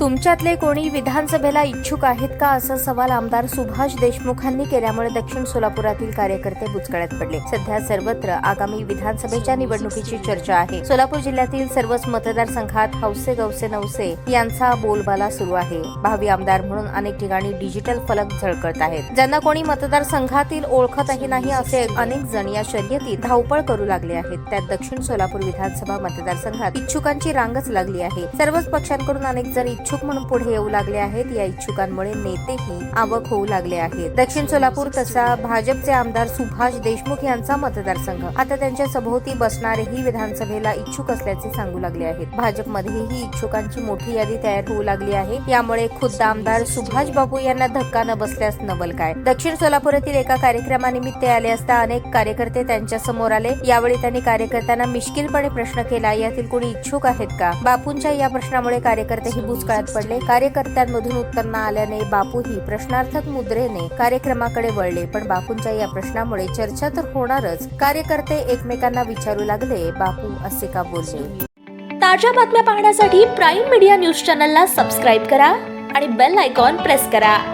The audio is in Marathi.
तुमच्यातले कोणी विधानसभेला इच्छुक आहेत का असा सवाल आमदार सुभाष देशमुखांनी केल्यामुळे दक्षिण सोलापुरातील कार्यकर्ते बुचकळ्यात पडले. सध्या सर्वत्र आगामी विधानसभेच्या निवडणुकीची चर्चा आहे. सोलापूर जिल्ह्यातील सर्वच मतदारसंघात हौसे गौसे नवसे यांचा बोलबाला सुरू आहे. भावी आमदार म्हणून अनेक ठिकाणी डिजिटल फलक झळकत आहेत. ज्यांना कोणी मतदारसंघातील ओळखतही नाही असे अनेक जण या शर्यतीत धावपळ करू लागले आहेत. त्यात दक्षिण सोलापूर विधानसभा मतदारसंघात इच्छुकांची रांगच लागली आहे. सर्वच पक्षांकडून अनेक जण इच्छुक म्हणून पुढे येऊ लागले आहेत. या इच्छुकांमुळे नेतेही आवक होऊ लागले आहेत. दक्षिण सोलापूर तसा भाजपचे आमदार सुभाष देशमुख यांचा मतदारसंघ. आता त्यांच्या सभोवती बसणारेही विधानसभेला इच्छुक असल्याचे सांगू लागले आहेत. भाजपमध्येही इच्छुकांची मोठी यादी तयार होऊ लागली आहे. यामुळे खुद्द आमदार सुभाष बाबू यांना धक्का न बसल्यास नवल काय? दक्षिण सोलापुरातील एका कार्यक्रमानिमित्त ते आले असता अनेक कार्यकर्ते त्यांच्यासमोर आले. यावेळी त्यांनी कार्यकर्त्यांना मिश्किलपणे प्रश्न केला यातील कोणी इच्छुक आहेत का? बापूंच्या या प्रश्नामुळे कार्यकर्तेही भूतकाळात पडले. कार्यकर्त्यांमधून उत्तर न आल्याने बापूही प्रश्नार्थक मुद्रेने कार्यक्रमाकडे वळले. पण बापूंच्या या प्रश्नामुळे चर्चा तर होणारच. कार्यकर्ते एकमेकांना विचारू लागले. बापू असे का बोलले? ताज्या बातम्या पाहण्यासाठी प्राईम मीडिया न्यूज चॅनलला सबस्क्राईब करा आणि बेल आयकॉन प्रेस करा.